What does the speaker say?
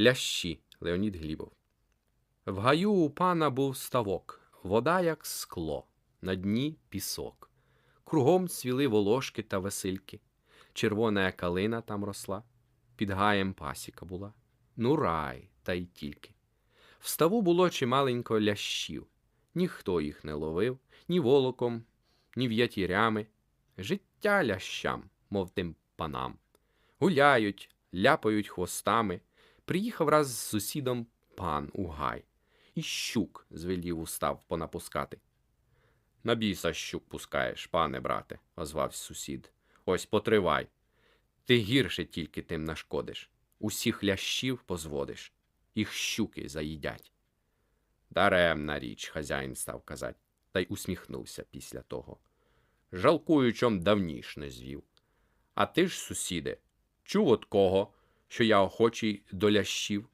Лящі Леонід Глібов. В гаю у пана був ставок, вода, як скло, на дні пісок. Кругом цвіли волошки та весильки. Червона калина там росла, під гаєм пасіка була. Ну, рай, та й тільки. В ставу було чималенько лящів. Ніхто їх не ловив, ні волоком, ні в'ятірями. Життя лящам, мов тим панам. Гуляють, ляпають хвостами. Приїхав раз з сусідом пан у гай. І щук звелів устав понапускати. На біса щук пускаєш, пане брате, озвався сусід. Ось потривай. Ти гірше тільки тим нашкодиш. Усіх лящів позводиш, їх щуки заїдять. Даремна річ, хазяїн став казать, та й усміхнувся після того. Жалкую, чом давніш не звів. А ти ж, сусіде, чув от кого, що я охочий до лящів?